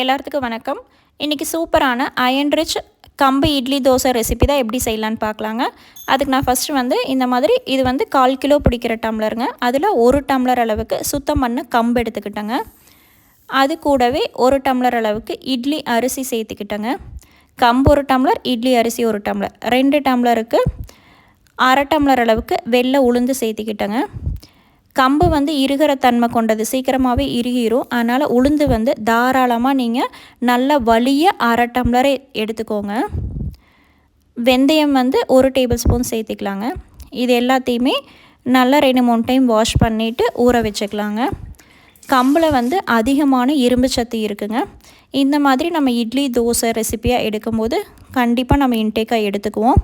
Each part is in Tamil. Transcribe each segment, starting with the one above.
எல்லாத்துக்கும் வணக்கம். இன்றைக்கி சூப்பரான அயன் ரிச் கம்பு இட்லி தோசை ரெசிபி தான் எப்படி செய்யலான்னு பார்க்கலாங்க. அதுக்கு நான் ஃபஸ்ட்டு வந்து இந்த மாதிரி இது வந்து கால் கிலோ பிடிக்கிற டம்ளருங்க. அதில் ஒரு டம்ளர் அளவுக்கு சுத்தம் பண்ண கம்பு எடுத்துக்கிட்டேங்க. அது கூடவே ஒரு டம்ளர் அளவுக்கு இட்லி அரிசி சேர்த்துக்கிட்டேங்க. கம்பு ஒரு டம்ளர் இட்லி அரிசி ஒரு டம்ளர். ரெண்டு டம்ளருக்கு அரை டம்ளர் அளவுக்கு வெள்ளை உளுந்து சேர்த்துக்கிட்டேங்க. கம்பு வந்து இருகிற தன்மை கொண்டது. சீக்கிரமாகவே இறுகிரும். அதனால் உளுந்து வந்து தாராளமாக நீங்கள் நல்ல வலிய அரை டம்ளரை எடுத்துக்கோங்க. வெந்தயம் வந்து ஒரு டேபிள் ஸ்பூன் சேர்த்துக்கலாங்க. இது எல்லாத்தையுமே நல்லா ரெண்டு மூணு டைம் வாஷ் பண்ணிவிட்டு ஊற வச்சுக்கலாங்க. கம்பில் வந்து அதிகமான இரும்பு சத்து இருக்குங்க. இந்த மாதிரி நம்ம இட்லி தோசை ரெசிப்பியாக எடுக்கும்போது கண்டிப்பாக நம்ம இன்டேக்காக எடுத்துக்குவோம்.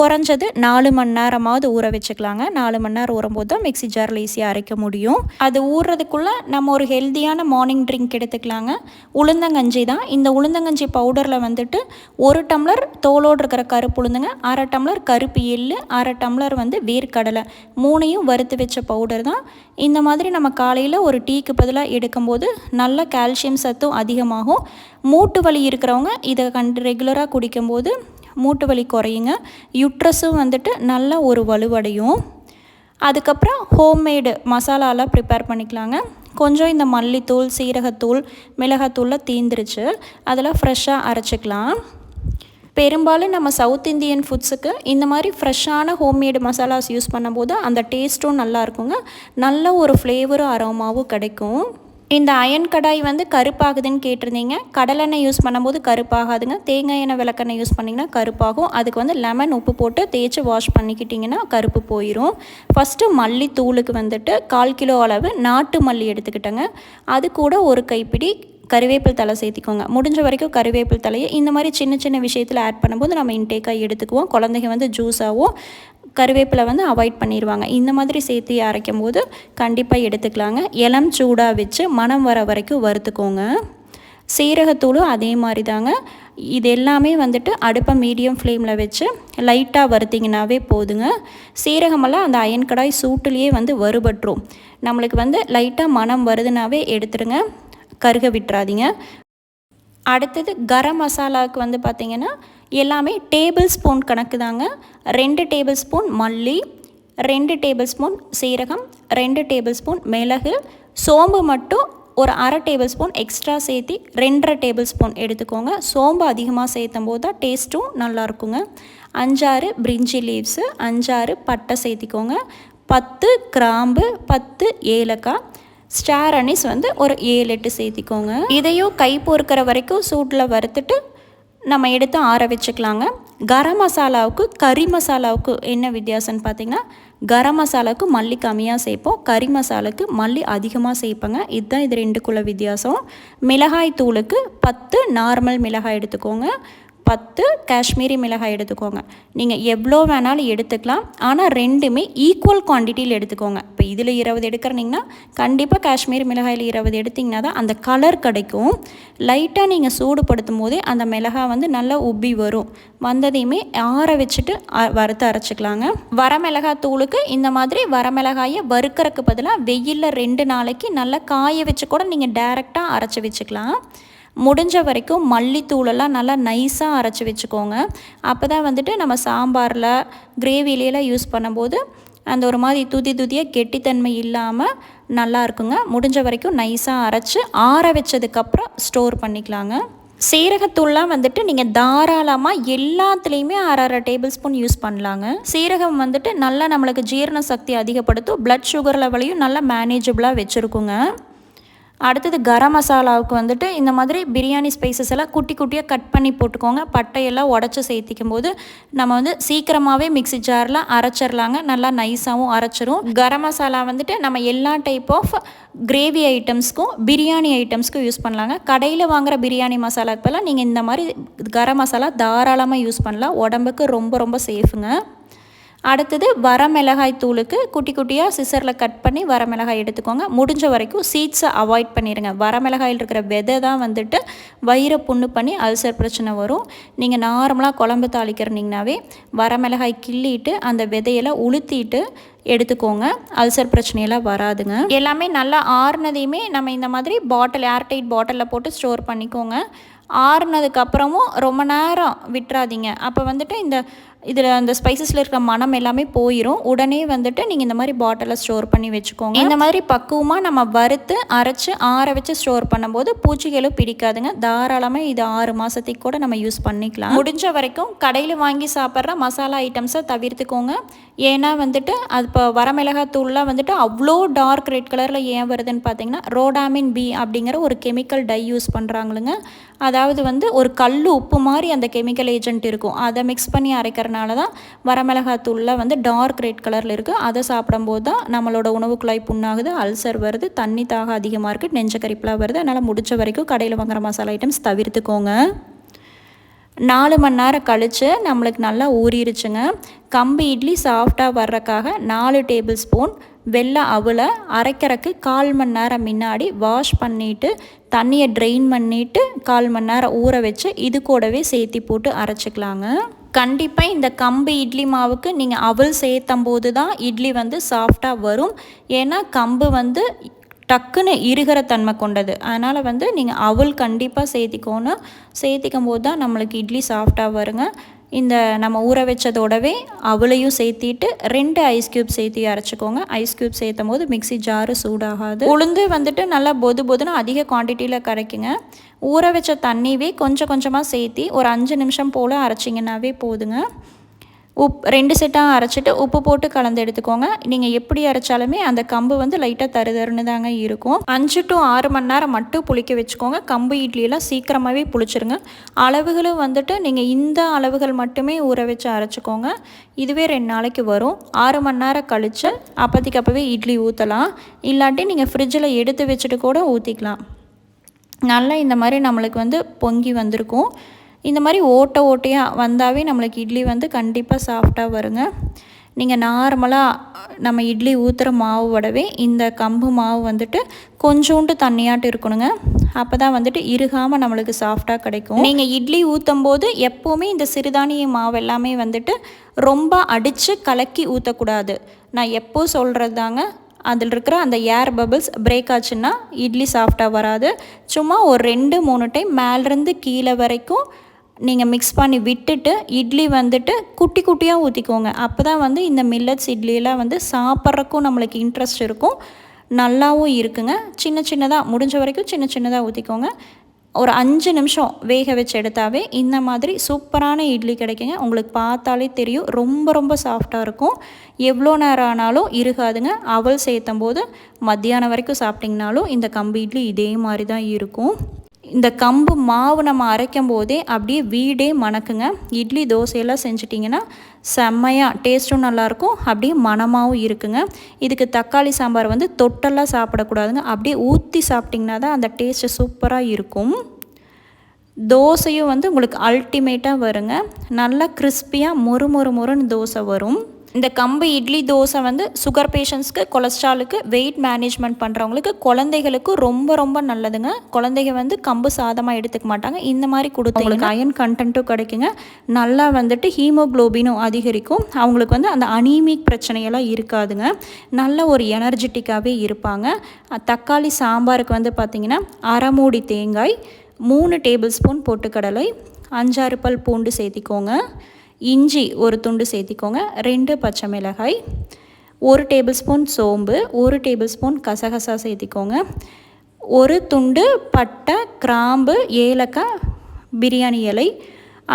குறைஞ்சது நாலு மணி நேரமாவது ஊற வச்சுக்கலாங்க. நாலு மணி நேரம் ஊறும்போது தான் மிக்சி ஜாரில் ஈஸியாக அரைக்க முடியும். அது ஊறுறதுக்குள்ளே நம்ம ஒரு ஹெல்த்தியான மார்னிங் ட்ரிங்க் எடுத்துக்கலாங்க. உளுந்தங்கஞ்சி தான். இந்த உளுந்தங்கஞ்சி பவுடரில் வந்துட்டு ஒரு டம்ளர் தோலோடு இருக்கிற கருப்பு உளுந்துங்க அரை டம்ளர் கருப்பு எள்ளு அரை டம்ளர் வந்து வேர்க்கடலை மூணையும் வறுத்து வச்ச பவுடர் தான். இந்த மாதிரி நம்ம காலையில் ஒரு டீக்கு பதிலாக எடுக்கும்போது நல்ல கால்சியம் சத்தும் அதிகமாகும். மூட்டு வலி இருக்கிறவங்க இதை கண்டு ரெகுலராக குடிக்கும்போது மூட்டு வலி குறையுங்க. யுட்ரஸும் வந்துட்டு நல்லா ஒரு வலுவடையும். அதுக்கப்புறம் ஹோம்மேடு மசாலாலாம் ப்ரிப்பேர் பண்ணிக்கலாங்க. கொஞ்சம் இந்த மல்லித்தூள் சீரகத்தூள் மிளகாத்தூளில் தீந்துருச்சு. அதெல்லாம் ஃப்ரெஷ்ஷாக அரைச்சிக்கலாம். பெரும்பாலும் நம்ம சவுத் இந்தியன் ஃபுட்ஸுக்கு இந்த மாதிரி ஃப்ரெஷ்ஷான ஹோம்மேடு மசாலாஸ் யூஸ் பண்ணும்போது அந்த டேஸ்ட்டும் நல்லா இருக்குங்க. நல்ல ஒரு ஃப்ளேவரும் அரோமாவும் கிடைக்கும். இந்த அயன் கடாய் வந்து கருப்பாகுதுன்னு கேட்டிருந்தீங்க. கடலெண்ணெய் யூஸ் பண்ணும்போது கருப்பாகாதுங்க. தேங்காய் எண்ணெய் விளக்கெண்ணெய் யூஸ் பண்ணிங்கன்னா கருப்பாகும். அதுக்கு வந்து லெமன் உப்பு போட்டு தேய்ச்சி வாஷ் பண்ணிக்கிட்டிங்கன்னா கருப்பு போயிடும் ஃபஸ்ட்டு மல்லித்தூளுக்கு வந்துட்டு கால் கிலோ அளவு நாட்டு மல்லி எடுத்துக்கிட்டேங்க. அது கூட ஒரு கைப்பிடி கருவேப்பில் தலை சேர்த்திக்கோங்க. முடிஞ்ச வரைக்கும் கருவேப்பில் தலையை இந்த மாதிரி சின்ன சின்ன விஷயத்தில் ஆட் பண்ணும்போது நம்ம இன்டேக்காக எடுத்துக்குவோம். குழந்தைங்க வந்து ஜூஸாகவும் கருவேப்பிலை வந்து அவாய்ட் பண்ணிடுவாங்க இந்த மாதிரி சேர்த்து அரைக்கும் போது கண்டிப்பாக எடுத்துக்கலாங்க. இளம் சூடாக வச்சு மனம் வர வரைக்கும் வறுத்துக்கோங்க. சீரகத்தூளும் அதே மாதிரி தாங்க இது எல்லாமே வந்துட்டு அடுப்பை மீடியம் ஃப்ளேமில் வச்சு லைட்டாக வறுத்திங்கனாவே போதுங்க. சீரகமெல்லாம் அந்த அயன் கடாய் சூட்டுலேயே வந்து வறுபட்டுரும். நம்மளுக்கு வந்து லைட்டாக மனம் வருதுனாவே எடுத்துருங்க. கருக விட்டுறாதீங்க. அடுத்தது கரம் மசாலாவுக்கு வந்து பார்த்திங்கன்னா எல்லாமே டேபிள் ஸ்பூன் கணக்கு தாங்க. ரெண்டு டேபிள் ஸ்பூன் மல்லி ரெண்டு டேபிள் ஸ்பூன் சீரகம் ரெண்டு டேபிள் ஸ்பூன் மிளகு சோம்பு மட்டும் ஒரு அரை டேபிள் ஸ்பூன் எக்ஸ்ட்ரா சேர்த்தி ரெண்டரை டேபிள் ஸ்பூன் எடுத்துக்கோங்க. சோம்பு அதிகமாக சேர்த்தும் போது தான் டேஸ்ட்டும் நல்லாயிருக்குங்க அஞ்சாறு பிரிஞ்சி லீவ்ஸு அஞ்சாறு பட்டை சேர்த்திக்கோங்க. பத்து கிராம்பு பத்து ஏலக்காய் ஸ்டார் அனிஸ் வந்து ஒரு ஏழு எட்டு சேர்த்திக்கோங்க. இதையும் கை பொறுக்கிற வரைக்கும் சூட்டில் வறுத்துட்டு நம்ம எடுத்து ஆற வச்சுக்கலாங்க. கரம் மசாலாவுக்கு கறி மசாலாவுக்கு என்ன வித்தியாசம்னு பார்த்திங்கன்னா கரம் மசாலாவுக்கு மல்லி கம்மியாக சேர்ப்போம். கறி மசாலாவுக்கு மல்லி அதிகமாக சேர்ப்பேங்க. இதுதான் இது ரெண்டுக்குள்ள வித்தியாசம். மிளகாய் தூளுக்கு பத்து நார்மல் மிளகாய் எடுத்துக்கோங்க. பத்து காஷ்மீரி மிளகாய் எடுத்துக்கோங்க. நீங்கள் எவ்வளோ வேணாலும் எடுத்துக்கலாம். ஆனால் ரெண்டுமே ஈக்குவல் குவான்டிட்டியில் எடுத்துக்கோங்க. இப்போ இதில் இருபது எடுக்கிறீங்கன்னா கண்டிப்பாக காஷ்மீரி மிளகாயில் இருபது எடுத்திங்கன்னா தான் அந்த கலர் கிடைக்கும். லைட்டாக நீங்கள் சூடுபடுத்தும் போதே அந்த மிளகாய் வந்து நல்லா உப்பி வரும். வந்ததையுமே ஆற வச்சுட்டு வறுத்து அரைச்சிக்கலாங்க. வரமிளகாய் தூளுக்கு இந்த மாதிரி வரமிளகாயை வறுக்கிறதுக்கு பதிலாக வெயிலில் ரெண்டு நாளைக்கு நல்லா காய வச்சு கூட நீங்கள் டேரெக்டாக அரைச்சி வச்சுக்கலாம். முடிஞ்ச வரைக்கும் மல்லித்தூளெல்லாம் நல்லா நைஸாக அரைச்சி வச்சுக்கோங்க. அப்போ தான் வந்துட்டு நம்ம சாம்பாரில் கிரேவிலையெல்லாம் யூஸ் பண்ணும்போது அந்த ஒரு மாதிரி துதி துதியாக கெட்டித்தன்மை இல்லாமல் நல்லா இருக்குங்க. முடிஞ்ச வரைக்கும் நைஸாக அரைச்சி ஆற வச்சதுக்கப்புறம் ஸ்டோர் பண்ணிக்கலாங்க. சீரகத்தூள்லாம் வந்துட்டு நீங்கள் தாராளமாக எல்லாத்துலேயுமே அரை அரை டேபிள் ஸ்பூன் யூஸ் பண்ணலாங்க. சீரகம் வந்துட்டு நல்லா நம்மளுக்கு ஜீரண சக்தி அதிகப்படுத்தும் ப்ளட் சுகர் லெவலையும் நல்லா மேனேஜபிளாக வச்சுருக்குங்க. அடுத்தது கரம் மசாலாவுக்கு வந்துட்டு இந்த மாதிரி பிரியாணி ஸ்பைசஸ் எல்லாம் குட்டி குட்டியாக கட் பண்ணி போட்டுக்கோங்க. பட்டையெல்லாம் உடச்சி சேர்த்திக்கும் போது நம்ம வந்து சீக்கிரமாகவே மிக்சி ஜாரில் அரைச்சிடலாங்க நல்லா நைஸாகவும் அரைச்சிரும். கரம் மசாலா வந்துட்டு நம்ம எல்லா டைப் ஆஃப் கிரேவி ஐட்டம்ஸ்க்கும் பிரியாணி ஐட்டம்ஸ்க்கும் யூஸ் பண்ணலாங்க. கடையில் வாங்குகிற பிரியாணி மசாலாக்கு பதிலாக நீங்கள் இந்த மாதிரி கரம் மசாலா தாராளமாக யூஸ் பண்ணலாம். உடம்புக்கு ரொம்ப ரொம்ப சேஃபுங்க அடுத்தது வரமிளகாய் தூளுக்கு குட்டி குட்டியாக சிசரில் கட் பண்ணி வரமிளகாய் எடுத்துக்கோங்க. முடிஞ்ச வரைக்கும் சீட்ஸை அவாய்ட் பண்ணிடுங்க வரமிளகாயில் இருக்கிற விதை தான் வந்துட்டு வயிறை புண்ணு பண்ணி அல்சர் பிரச்சனை வரும். நீங்கள் நார்மலாக குழம்பு தாளிக்கிறனிங்கனாவே வரமிளகாய் கிள்ளிட்டு அந்த விதையெல்லாம் உளுத்திட்டு எடுத்துக்கோங்க. அல்சர் பிரச்சனையெல்லாம் வராதுங்க. எல்லாமே நல்லா ஆறுனதையுமே நம்ம இந்த மாதிரி பாட்டில் ஏர்டைட் பாட்டிலில் போட்டு ஸ்டோர் பண்ணிக்கோங்க. ஆறுனதுக்கப்புறமும் ரொம்ப நேரம் விட்டுறாதீங்க. அப்போ வந்துட்டு இந்த இதில் அந்த ஸ்பைசஸில் இருக்கிற மனம் எல்லாமே போயிடும் உடனே வந்துட்டு நீங்கள் இந்த மாதிரி பாட்டிலில் ஸ்டோர் பண்ணி வச்சுக்கோங்க. இந்த மாதிரி பக்குவமாக நம்ம வறுத்து அரைச்சி ஆற வச்சு ஸ்டோர் பண்ணும்போது பூச்சிகளும் பிடிக்காதுங்க. தாராளமாக இது ஆறு மாதத்துக்கு கூட நம்ம யூஸ் பண்ணிக்கலாம். முடிஞ்ச வரைக்கும் கடையில் வாங்கி சாப்பிட்ற மசாலா ஐட்டம்ஸை தவிர்த்துக்கோங்க. ஏன்னா வந்துட்டு அது இப்போ வரமிளகாத்தூள்லாம் வந்துட்டு அவ்வளோ டார்க் ரெட் கலரில் ஏன் வருதுன்னு பார்த்தீங்கன்னா ரோடாமின் பி அப்படிங்கிற ஒரு கெமிக்கல் டை யூஸ் பண்ணுறாங்களுங்க அதாவது வந்து ஒரு கல் உப்பு மாதிரி அந்த கெமிக்கல் ஏஜென்ட் இருக்கும். அதை மிக்ஸ் பண்ணி அரைக்கிற இருக்கிறனால தான் வரமிளகாத்தூளில் வந்து டார்க் ரெட் கலரில் இருக்குது அதை சாப்பிடும்போது தான் நம்மளோட உணவு குழாய் புண்ணாகுது அல்சர் வருது தண்ணி தாக அதிகமாக இருக்குது நெஞ்சக்கரிப்பெலாம் வருது. அதனால் முடிச்ச வரைக்கும் கடையில் வாங்குற மசாலா ஐட்டம்ஸ் தவிர்த்துக்கோங்க. நாலு மணி நேரம் கழித்து நம்மளுக்கு நல்லா ஊறிடுச்சுங்க கம்பு இட்லி சாஃப்டாக வர்றக்காக நாலு டேபிள் ஸ்பூன் வெள்ளை அவலை அரைக்கிறக்கு கால் மணி நேரம் முன்னாடி வாஷ் பண்ணிவிட்டு தண்ணியை ட்ரெயின் பண்ணிவிட்டு கால் மணி நேரம் ஊற வச்சு இது கூடவே சேர்த்தி போட்டு அரைச்சிக்கலாங்க. கண்டிப்பாக இந்த கம்பு இட்லி மாவுக்கு நீங்கள் அவல் சேர்த்தும் போது தான் இட்லி வந்து சாஃப்டாக வரும். ஏன்னா கம்பு வந்து டக்குன்னு இருகிற தன்மை கொண்டது. அதனால் வந்து நீங்கள் அவல் கண்டிப்பாக சேர்த்திக்கோணும். சேர்த்திக்கும் போது தான் நம்மளுக்கு இட்லி சாஃப்டாக வருங்க. இந்த நம்ம ஊற வச்சதோடவே அவளையும் சேர்த்திட்டு ரெண்டு ஐஸ் க்யூப் சேர்த்து அரைச்சிக்கோங்க. ஐஸ் க்யூப் சேர்த்தும் போது மிக்சி ஜாரு சூடாகாது. உளுந்து வந்துட்டு நல்லா பொது பொதுன்னு அதிக குவான்டிட்டியில் கரைக்குங்க. ஊற வச்ச தண்ணிவே கொஞ்சம் கொஞ்சமாக சேர்த்தி ஒரு அஞ்சு நிமிஷம் போல் அரைச்சிங்கன்னாவே போதுங்க. உப் ரெண்டு செட்டாக அரைச்சிட்டு உப்பு போட்டு கலந்து எடுத்துக்கோங்க. நீங்கள் எப்படி அரைச்சாலுமே அந்த கம்பு வந்து லைட்டாக தருதருன்னு தாங்க இருக்கும். அஞ்சு டு ஆறு மணி நேரம் மட்டும் புளிக்க வச்சுக்கோங்க. கம்பு இட்லியெல்லாம் சீக்கிரமாகவே புளிச்சிருங்க. அளவுகளும் வந்துட்டு நீங்கள் இந்த அளவுகள் மட்டுமே ஊற வச்சு அரைச்சிக்கோங்க. இதுவே ரெண்டு நாளைக்கு வரும். ஆறு மணி நேரம் கழித்து அப்போதைக்கு அப்போவே இட்லி ஊற்றலாம் இல்லாட்டி நீங்கள் ஃப்ரிட்ஜில் எடுத்து வச்சுட்டு கூட ஊற்றிக்கலாம் நல்லா இந்த மாதிரி நம்மளுக்கு வந்து பொங்கி வந்திருக்கும். இந்த மாதிரி ஓட்டை ஓட்டையாக வந்தாவே நம்மளுக்கு இட்லி வந்து கண்டிப்பாக சாஃப்டாக வருங்க. நீங்கள் நார்மலாக நம்ம இட்லி ஊற்றுற மாவு விடவே இந்த கம்பு மாவு வந்துட்டு கொஞ்சோண்டு தண்ணியாட்டு இருக்கணுங்க. அப்போ தான் வந்துட்டு இறுகாமல் நம்மளுக்கு சாஃப்டாக கிடைக்கும். நீங்கள் இட்லி ஊற்றும் போது எப்போவுமே இந்த சிறுதானிய மாவு எல்லாமே வந்துட்டு ரொம்ப அடித்து கலக்கி ஊற்றக்கூடாது நான் எப்போ சொல்கிறது தாங்க அதில் இருக்கிற அந்த ஏர் பபிள்ஸ் பிரேக் ஆச்சுன்னா இட்லி சாஃப்டாக வராது. சும்மா ஒரு ரெண்டு மூணு டைம் மேலேருந்து கீழே வரைக்கும் நீங்கள் மிக்ஸ் பண்ணி விட்டுட்டு இட்லி வந்துட்டு குட்டி குட்டியாக ஊற்றிக்கோங்க அப்போ தான் வந்து இந்த மில்லட்ஸ் இட்லியெல்லாம் வந்து சாப்பிட்றக்கும் நம்மளுக்கு இன்ட்ரெஸ்ட் இருக்கும். நல்லாவும் இருக்குங்க. சின்ன சின்னதாக முடிஞ்ச வரைக்கும் சின்ன சின்னதாக ஊற்றிக்கோங்க ஒரு அஞ்சு நிமிஷம் வேக வச்சு எடுத்தாவே இந்த மாதிரி சூப்பரான இட்லி கிடைக்குங்க. உங்களுக்கு பார்த்தாலே தெரியும். ரொம்ப ரொம்ப சாஃப்டாக இருக்கும். எவ்வளோ நேரம் ஆனாலும் இருக்காதுங்க. அவல் சேர்த்தும் போது மத்தியானம் வரைக்கும் சாப்பிட்டிங்கனாலும் இந்த கம்பி இட்லி இதே மாதிரி தான் இருக்கும். இந்த கம்பு மாவு நம்ம அரைக்கும் போதே அப்படியே வீடே மணக்குங்க. இட்லி தோசையெல்லாம் செஞ்சிட்டிங்கன்னா செம்மையாக டேஸ்ட்டும் நல்லாயிருக்கும். அப்படியே மணமாகவும் இருக்குங்க. இதுக்கு தக்காளி சாம்பார் வந்து தொட்டெல்லாம் சாப்பிடக்கூடாதுங்க. அப்படியே ஊற்றி சாப்பிட்டிங்கன்னா தான் அந்த டேஸ்ட்டு சூப்பராக இருக்கும். தோசையும் வந்து உங்களுக்கு அல்டிமேட்டாக வருங்க. நல்லா கிறிஸ்பியாக மொறு மொறு மொறுன்னு தோசை வரும். இந்த கம்பு இட்லி தோசை வந்து சுகர் பேஷண்ட்ஸ்க்கு கொலஸ்ட்ராலுக்கு வெயிட் மேனேஜ்மெண்ட் பண்ணுறவங்களுக்கு குழந்தைகளுக்கு ரொம்ப ரொம்ப நல்லதுங்க. குழந்தைங்க வந்து கம்பு சாதமாக எடுத்துக்க மாட்டாங்க. இந்த மாதிரி கொடுத்தவங்களுக்கு அயன் கண்டென்ட்டும் கிடைக்குங்க. நல்லா வந்துட்டு ஹீமோக்ளோபினும் அதிகரிக்கும். அவங்களுக்கு வந்து அந்த அனீமிக் பிரச்சனையெல்லாம் இருக்காதுங்க. நல்ல ஒரு எனர்ஜெட்டிக்காகவே இருப்பாங்க. தக்காளி சாம்பாருக்கு வந்து பார்த்திங்கன்னா அரைமூடி தேங்காய் மூணு டேபிள் ஸ்பூன் பொட்டுக்கடலை அஞ்சாறு பல் பூண்டு சேர்த்திக்கோங்க. இஞ்சி ஒரு துண்டு சேர்த்திக்கோங்க. ரெண்டு பச்சை மிளகாய் ஒரு டேபிள் ஸ்பூன் சோம்பு ஒரு டேபிள் ஸ்பூன் கசகசா சேர்த்திக்கோங்க. ஒரு துண்டு பட்டை கிராம்பு ஏலக்காய் பிரியாணி இலை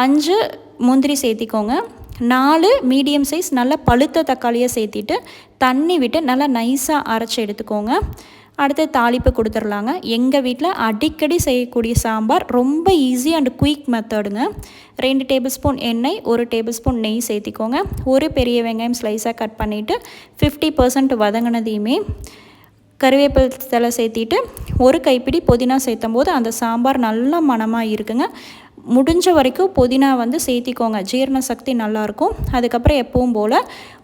அஞ்சு முந்திரி சேர்த்திக்கோங்க. நாலு மீடியம் சைஸ் நல்ல பழுத்த தக்காளியை சேர்த்திட்டு தண்ணி விட்டு நல்லா நைஸாக அரைச்சி எடுத்துக்கோங்க. அடுத்து தாளிப்பு கொடுத்துர்லாங்க எங்கள் வீட்டில் அடிக்கடி செய்யக்கூடிய சாம்பார் ரொம்ப ஈஸி அண்ட் குயிக் மெத்தடுங்க ரெண்டு டேபிள் ஸ்பூன் எண்ணெய் ஒரு டேபிள் ஸ்பூன் நெய் சேர்த்திக்கோங்க. ஒரு பெரிய வெங்காயம் ஸ்லைஸாக கட் பண்ணிவிட்டு ஃபிஃப்டி பர்சன்ட் வதங்கினதையுமே கருவேப்பிலை தலை சேர்த்திட்டு ஒரு கைப்பிடி புதினா சேர்த்தும் போது அந்த சாம்பார் நல்லா மனமாக இருக்குங்க. முடிஞ்ச வரைக்கும் புதினா வந்து சேர்த்திக்கோங்க. ஜீரண சக்தி நல்லாயிருக்கும். அதுக்கப்புறம் எப்பவும் போல்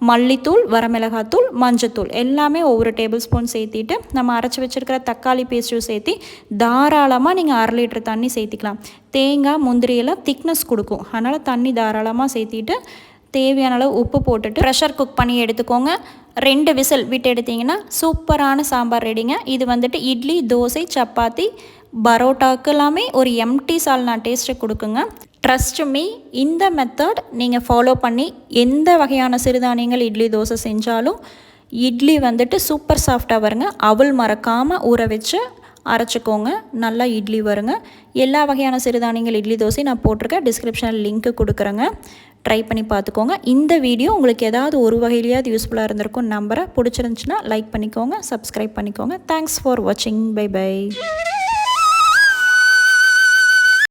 மல்லித்தூள் வரமிளகாத்தூள் மஞ்சத்தூள் எல்லாமே ஒவ்வொரு டேபிள் ஸ்பூன் சேர்த்திட்டு நம்ம அரைச்சி வச்சுருக்கிற தக்காளி பேஸ்ட்டும் சேர்த்தி தாராளமாக நீங்கள் அரை லிட்டர் தண்ணி சேர்த்திக்கலாம். தேங்காய் முந்திரியெல்லாம் திக்னஸ் கொடுக்கும். அதனால் தண்ணி தாராளமாக சேர்த்திட்டு தேவையான அளவு உப்பு போட்டுட்டு ப்ரெஷர் குக் பண்ணி எடுத்துக்கோங்க. ரெண்டு விசில் விட்டு எடுத்தீங்கன்னா சூப்பரான சாம்பார் ரெடிங்க இது வந்துட்டு இட்லி தோசை சப்பாத்தி பரோட்டாக்கு எல்லாமே ஒரு எம்டி சால்னா டேஸ்ட்டை கொடுக்குங்க. ட்ரஸ்ட் மீ இந்த மெத்தட் நீங்கள் ஃபாலோ பண்ணி எந்த வகையான சிறுதானியங்கள் இட்லி தோசை செஞ்சாலும் இட்லி வந்துட்டு சூப்பர் சாஃப்டாக வருங்க. அவள் மறக்காமல் ஊற வச்சு அரைச்சிக்கோங்க. நல்லா இட்லி வருங்க. எல்லா வகையான சிறுதானியங்கள் இட்லி தோசை நான் போட்டிருக்கேன் டிஸ்கிரிப்ஷனில் லிங்க்கு கொடுக்குறேங்க. ட்ரை பண்ணி பார்த்துக்கோங்க. இந்த வீடியோ உங்களுக்கு ஏதாவது ஒரு வகையிலேயாவது யூஸ்ஃபுல்லாக இருந்திருக்கும் நம்பரை பிடிச்சிருந்துச்சின்னா லைக் பண்ணிக்கோங்க சப்ஸ்கிரைப் பண்ணிக்கோங்க. தேங்க்ஸ் ஃபார் வாட்சிங் பை பை